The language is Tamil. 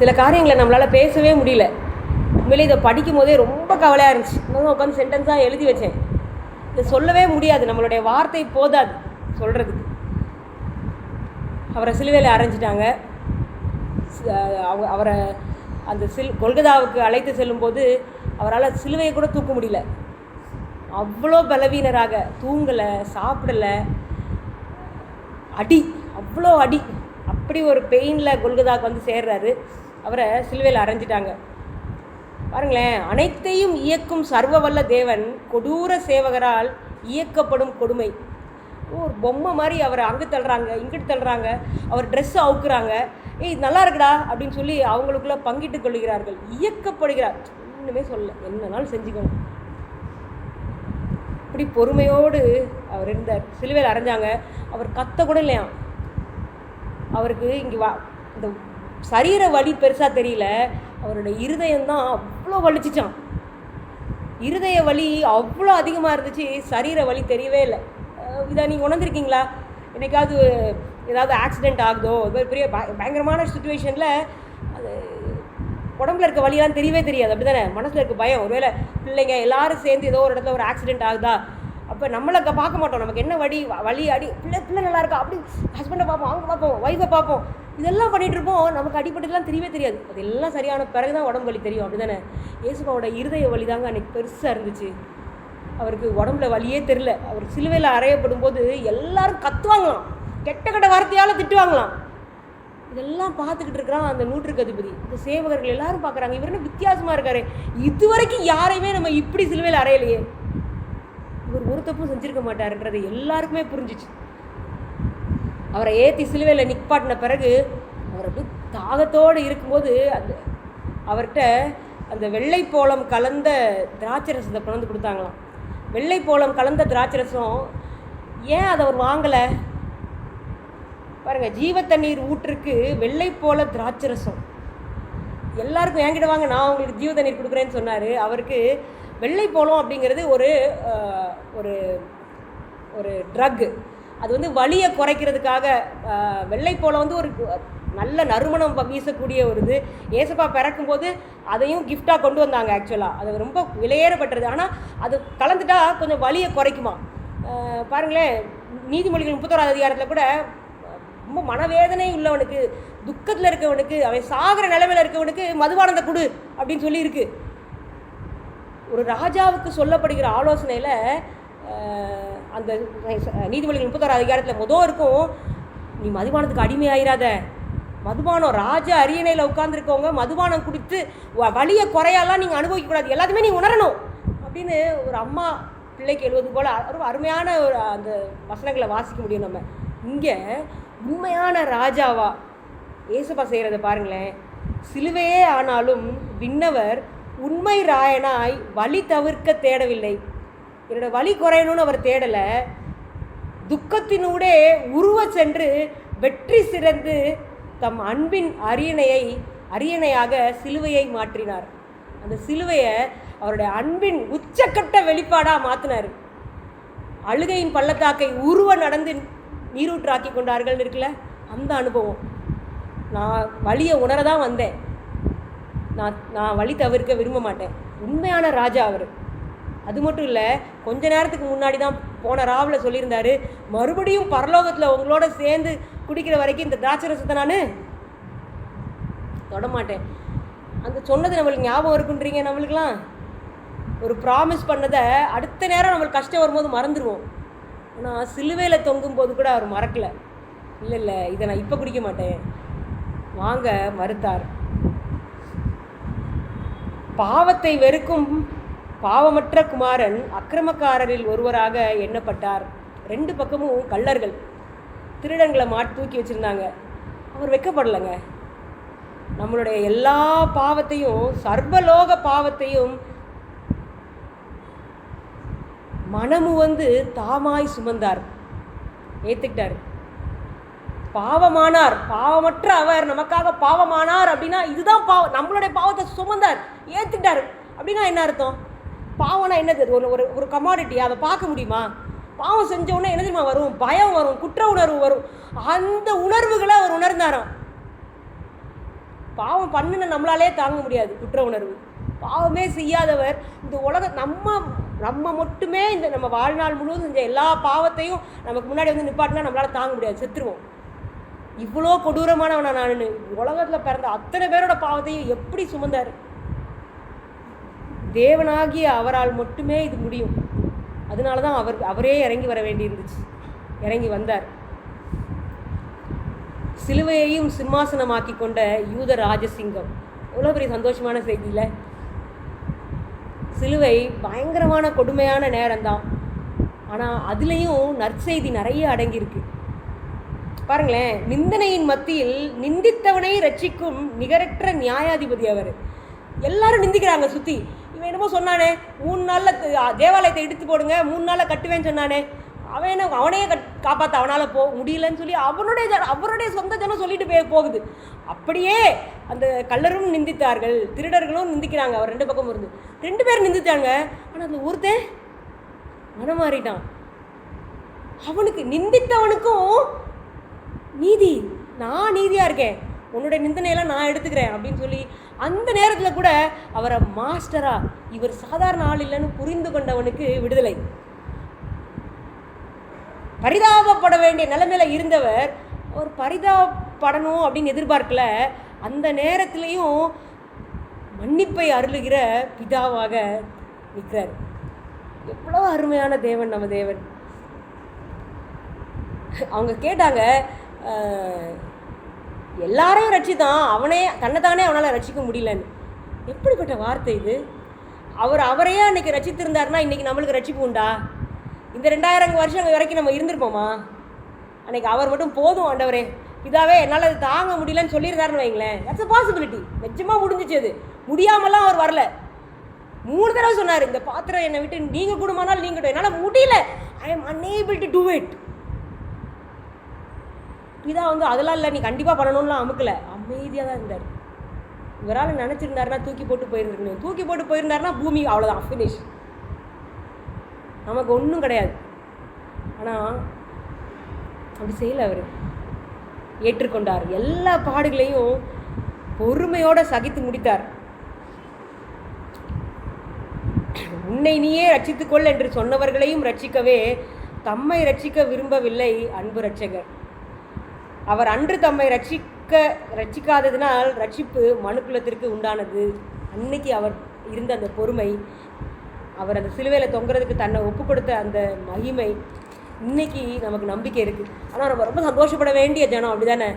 சில காரியங்களை நம்மளால் பேசவே முடியல. உண்மையிலே இதை படிக்கும் போதே ரொம்ப கவலையாக இருந்துச்சு. இன்னும் உட்காந்து சென்டென்ஸாக எழுதி வச்சேன். இதை சொல்லவே முடியாது. நம்மளுடைய வார்த்தை போதாது சொல்கிறதுக்கு அவரை சிலுவையில் அரைஞ்சிட்டாங்க. அவரை அந்த சில் கொல்கதாவுக்கு அழைத்து செல்லும்போது அவரால் சிலுவையை கூட தூக்க முடியல. அவ்வளோ பலவீனராக தூங்கலை சாப்பிடலை. அடி அவ்வளோ அடி. அப்படி ஒரு பெயினில் கொல்கதாவுக்கு வந்து சேர்றாரு. அவரை சிலுவையில் அரைஞ்சிட்டாங்க. பாருங்களேன் அனைத்தையும் இயக்கும் சர்வ வல்ல தேவன் கொடூர சேவகரால் இயக்கப்படும் கொடுமை. ஒரு பொம்மை மாதிரி அவரை அங்கே தள்ளுறாங்க இங்கிட்டு தள்ளுறாங்க அவர் ட்ரெஸ்ஸை அவுக்குறாங்க. ஏய் நல்லா இருக்குடா அப்படின்னு சொல்லி அவங்களுக்குள்ள பங்கிட்டு கொள்கிறார்கள் இயக்கப்படுகிறார். ஒன்றுமே சொல்ல என்னன்னாலும் செஞ்சுக்கணும் இப்படி பொறுமையோடு அவர் இருந்தார் சிலுவையில் அரைஞ்சாங்க. அவர் கத்த கூட இல்லையாம். அவருக்கு இங்கே வா இந்த சரீர வலி பெருசாக தெரியல. அவரோட இருதயம்தான் அவ்வளோ வலிச்சிச்சான் இருதய வலி அவ்வளோ அதிகமாக இருந்துச்சு. சரீர வலி தெரியவே இல்லை. இதை நீங்கள் உணர்ந்துருக்கீங்களா? என்னைக்காவது ஏதாவது ஆக்சிடெண்ட் ஆகுதோ இது மாதிரி பெரிய பய- பயங்கரமான சுச்சுவேஷனில் அது உடம்புல இருக்க வலியெல்லாம் தெரியவே தெரியாது. அப்படி தானே மனசில் இருக்க பயம். ஒருவேளை பிள்ளைங்க எல்லாரும் சேர்ந்து ஏதோ ஒரு இடத்துல ஒரு ஆக்சிடெண்ட் ஆகுதா? அப்போ நம்மளை பார்க்க மாட்டோம். நமக்கு என்ன வழி வழி வலி அடி பிள்ளை பிள்ளை நல்லா இருக்கா? அப்படி ஹஸ்பண்டை பார்ப்போம் அவங்க பார்ப்போம் ஒய்ஃபை பார்ப்போம். இதெல்லாம் பண்ணிகிட்டு இருப்போம் நமக்கு அடிப்பட்டுலாம் தெரியவே தெரியாது. அது எல்லாம் சரியான பிறகு தான் உடம்பு வலி தெரியும். அப்படி தானே இயேசுபாவோட இருதய வலி தாங்க அன்றைக்கி பெருசாக இருந்துச்சு. அவருக்கு உடம்புல வலியே தெரில அவர் சிலுவையில் அறையப்படும் போது எல்லாரும் கத்துவாங்களாம். கெட்ட கெட்ட வார்த்தையால் திட்டுவாங்களாம். இதெல்லாம் பார்த்துக்கிட்டு இருக்கிறான் அந்த நூற்றுக்கு அதிபதி. இந்த சேவகர்கள் எல்லாரும் பார்க்குறாங்க. இவர் என்ன வித்தியாசமாக இருக்காரு? இதுவரைக்கும் யாரையுமே நம்ம இப்படி சிலுவையில் அறையலையே. இவர் ஒரு தப்பும் செஞ்சுருக்க மாட்டாருன்றது எல்லாருக்குமே புரிஞ்சிச்சு. அவரை ஏற்றி சிலுவையில் நிற்பாட்டின பிறகு அவர் அப்படியே தாகத்தோடு இருக்கும்போது அந்த அவர்கிட்ட அந்த வெள்ளை போளம் கலந்த திராட்சை ரசத்தை கொண்டு கொடுத்தாங்களாம். வெள்ளை போளம் கலந்த திராட்சை ரசம் ஏன் அதை அவர் வாங்கலை? பாருங்கள் ஜீவ தண்ணீர் ஊற்றுக்கு வெள்ளை போல திராட்சை ரசம். எல்லாருக்கும் என்கிட்ட வாங்க நான் உங்களுக்கு ஜீவ தண்ணீர் கொடுக்குறேன்னு சொன்னார். அவருக்கு வெள்ளை போலம் அப்படிங்கிறது ஒரு ஒரு ஒரு ட்ரக்கு அது வந்து வலியை குறைக்கிறதுக்காக வெள்ளை போல வந்து ஒரு நல்ல நறுமணம் வீசக்கூடிய ஒரு இது. ஏசப்பா பிறக்கும்போது அதையும் கிஃப்டாக கொண்டு வந்தாங்க ஆக்சுவலாக அது ரொம்ப விலையேறப்பட்டது. ஆனால் அது கலந்துட்டா கொஞ்சம் வலியை குறைக்குமா? பாருங்களேன் நீதிமொழிகள் முப்பத்தோராது அதிகாரத்தில் கூட ரொம்ப மனவேதனை உள்ளவனுக்கு துக்கத்தில் இருக்கவனுக்கு அவன் சாகிற நிலைமையில் இருக்கவனுக்கு மதுவானந்த கொடு அப்படின்னு சொல்லியிருக்கு. ஒரு ராஜாவுக்கு சொல்லப்படுகிற ஆலோசனையில் அந்த நீதிமொழிகள் முப்பத்தாறு அதிகாரத்தில் மொதல் இருக்கும் நீ மதுபானத்துக்கு அடிமையாயிராத. மதுபானம் ராஜ அரியணையில் உட்காந்துருக்கவங்க மதுபானம் குடித்து வ- வலியை குறையாலாம் நீங்கள் அனுபவிக்கக்கூடாது. எல்லாத்தையுமே நீ உணரணும். அப்படின்னு ஒரு அம்மா பிள்ளைக்கு எழுவது போல் ஒரு அருமையான ஒரு அந்த வசனங்களை வாசிக்க முடியும் நம்ம. இங்கே உண்மையான ராஜாவா? ஏசப்பா செய்கிறத பாருங்களேன். சிலுவையே ஆனாலும் விண்ணவர் உண்மை ராயனாய் வழி தவிர்க்க தேடவில்லை. என்னோடய வழி குறையணும்னு அவர் தேடலை. துக்கத்தினூடே உருவ சென்று வெற்றி சிறந்து தம் அன்பின் அரியணையை அரியணையாக சிலுவையை மாற்றினார். அந்த சிலுவையை அவருடைய அன்பின் உச்சக்கட்ட வெளிப்பாடாக மாற்றினார் அழுகையின் பள்ளத்தாக்கை உருவ நடந்து நீரூற்றாக்கி கொண்டார்கள் இருக்குல்ல அந்த அனுபவம். நான் வழியை உணர தான் வந்தேன். நான் நான் வழி தவிர்க்க விரும்ப மாட்டேன். உண்மையான ராஜா அவர். அது மட்டும் இல்லை கொஞ்ச நேரத்துக்கு முன்னாடி தான் போன ராவில் சொல்லியிருந்தாரு மறுபடியும் பரலோகத்தில் உங்களோட சேர்ந்து குடிக்கிற வரைக்கும் இந்த திராட்சை ரசத்தை நான் தொடமாட்டேன். அந்த சொன்னது நம்மளுக்கு ஞாபகம் இருக்குன்றீங்க நம்மளுக்கெல்லாம்? ஒரு ப்ராமிஸ் பண்ணதை அடுத்த நேரம் நம்மளுக்கு கஷ்டம் வரும்போது மறந்துடுவோம் ஆனால் சிலுவையில் தொங்கும் போது கூட அவர் மறக்கலை. இல்லை இல்லை இதை நான் இப்போ குடிக்க மாட்டேன். வாங்க மறுத்தார். பாவத்தை வெறுக்கும் பாவமற்ற குமாரன் அக்கிரமக்காரரில் ஒருவராக எண்ணப்பட்டார். ரெண்டு பக்கமும் கள்ளர்கள். திருடங்களை மாட்டி தூக்கி வச்சுருந்தாங்க. அவர் வெக்கப்படலைங்க. நம்மளுடைய எல்லா பாவத்தையும் சர்வலோக பாவத்தையும் மனமு வந்து தாமாய் சுமந்தார். ஏற்றுக்கிட்டார் பாவமானார். பாவமற்ற அவர். நமக்காக பாவமானார் அப்படின்னா இதுதான் பாவம் நம்மளுடைய பாவத்தை சுமந்தார். ஏத்துக்கிட்டார். அப்படின்னா என்ன அர்த்தம்? பாவம்னா என்னது? ஒரு ஒரு ஒரு கமாடிட்டி அதை பார்க்க முடியுமா? பாவம் செஞ்ச என்ன தெரியுமா வரும்? பயம் வரும் குற்ற உணர்வு வரும். அந்த உணர்வுகளை அவர் உணர்ந்தாராம். பாவம் பண்ணுன நம்மளாலே தாங்க முடியாது குற்ற உணர்வு. பாவமே செய்யாதவர். இந்த உலக நம்ம நம்ம மட்டுமே இந்த நம்ம வாழ்நாள் முழுவதும் செஞ்ச எல்லா பாவத்தையும் நமக்கு முன்னாடி வந்து நிப்பாட்டினா நம்மளால் தாங்க முடியாது. செத்துருவோம். இவ்வளோ கொடூரமானவனா நான். உலகத்தில் பிறந்த அத்தனை பேரோட பாவத்தையும் எப்படி சுமந்தார்? தேவனாகிய அவரால் மட்டுமே இது முடியும். அதனால தான் அவர் அவரே இறங்கி வர வேண்டியிருந்துச்சு. இறங்கி வந்தார். சிலுவையையும் சிம்மாசனமாக்கி கொண்ட யூத ராஜசிங்கம். எவ்வளோ பெரிய சந்தோஷமான செய்தியில் சிலுவை பயங்கரமான கொடுமையான நேரம்தான். ஆனால் அதுலேயும் நற்செய்தி நிறைய அடங்கியிருக்கு. பாருங்களேன் நிந்தனையின் மத்தியில் நிந்தித்தவனை ரட்சிக்கும் நிகரற்ற நியாயாதிபதி அவர். எல்லாரும் நிந்திக்கிறாங்க சுற்றி இவன் என்னமோ சொன்னானே மூணு நாளில் தேவாலயத்தை இடித்து போடுங்க மூணு நாளில் கட்டுவேன்னு சொன்னானே. அவன் என்ன அவனையே கட் காப்பாற்ற அவனால் போ முடியலன்னு சொல்லி அவனுடைய ஜன அவருடைய சொந்த ஜனம் சொல்லிட்டு போய் போகுது. அப்படியே அந்த கல்லரும் நிந்தித்தார்கள் திருடர்களும் நிந்திக்கிறாங்க அவர் ரெண்டு பக்கம் இருந்து. ரெண்டு பேரும் நிந்தித்தாங்க ஆனால் அந்த ஒருத்தன் மனம் மாறிட்டான் அவனுக்கு நிந்தித்தவனுக்கும் நீதி நான் நீதியாக இருக்கேன். உன்னுடைய நிந்தனையெல்லாம் நான் எடுத்துக்கிறேன் அப்படின்னு சொல்லி அந்த நேரத்தில் கூட அவரை மாஸ்டராக இவர் சாதாரண ஆள் இல்லைன்னு புரிந்து கொண்டவனுக்கு விடுதலை. பரிதாபப்பட வேண்டிய நிலைமையில் இருந்தவர் அவர் பரிதாபப்படணும் அப்படின்னு எதிர்பார்க்கல. அந்த நேரத்திலையும் மன்னிப்பை அருளுகிற பிதாவாக நிற்கிறார். எவ்வளோ அருமையான தேவன் நம்ம தேவன். அவங்க கேட்டாங்க எல்லாரையும் ரட்சித்தான். அவனே தன்னைத்தானே அவனால் ரட்சிக்க முடியலன்னு. எப்படிப்பட்ட வார்த்தை இது? அவர் அவரையே அன்னைக்கு ரசித்திருந்தாருன்னா இன்றைக்கி நம்மளுக்கு ரட்சிப்பு உண்டா? இந்த ரெண்டாயிரம் வருஷம் வரைக்கும் நம்ம இருந்திருப்போமா? அன்னைக்கு அவர் மட்டும் போதும் ஆண்டவரே. இதாகவே என்னால் அது தாங்க முடியலன்னு சொல்லியிருந்தாருன்னு வைங்களேன். தட்ஸ் அ பாசிபிலிட்டி நிஜமாக முடிஞ்சிச்சு அது. முடியாமலாம் அவர் வரல. மூணு தடவை சொன்னார் இந்த பாத்திரம் என்னை விட்டு நீங்கள் கூடுமானால் நீங்கட்டும் என்னால் முடியல. I am unable to do it பிதா வந்து அதெல்லாம் இல்லை நீ கண்டிப்பாக பண்ணணும்லாம் அமுக்கலை. அமைதியாக தான் இருந்தார் இவரால் நினச்சிருந்தாருன்னா தூக்கி போட்டு போயிருந்துருக்கணும். தூக்கி போட்டு போயிருந்தாருன்னா பூமி அவ்வளோதான் ஃபினிஷ் நமக்கு ஒன்றும் கிடையாது. ஆனால் அப்படி செய்யல அவர். ஏற்றுக்கொண்டார். எல்லா பாடுகளையும் பொறுமையோடு சகித்து முடித்தார். உன்னை நீயே ரட்சித்துக்கொள் என்று சொன்னவர்களையும் ரட்சிக்கவே தம்மை ரட்சிக்க விரும்பவில்லை அன்பு ரட்சகர். அவர் அன்று தம்மை ரட்சிக்க ரட்சிக்காததினால் ரட்சிப்பு மனுக்குலத்திற்கு உண்டானது. அன்னைக்கு அவர் இருந்த அந்த பொறுமை அவர் அந்த சிலுவையில் தொங்குறதுக்கு தன்னை ஒப்பு கொடுத்த அந்த மகிமை இன்னைக்கு நமக்கு நம்பிக்கை இருக்குது ஆனால் நம்ம ரொம்ப சந்தோஷப்பட வேண்டிய ஜனம் அப்படி தானே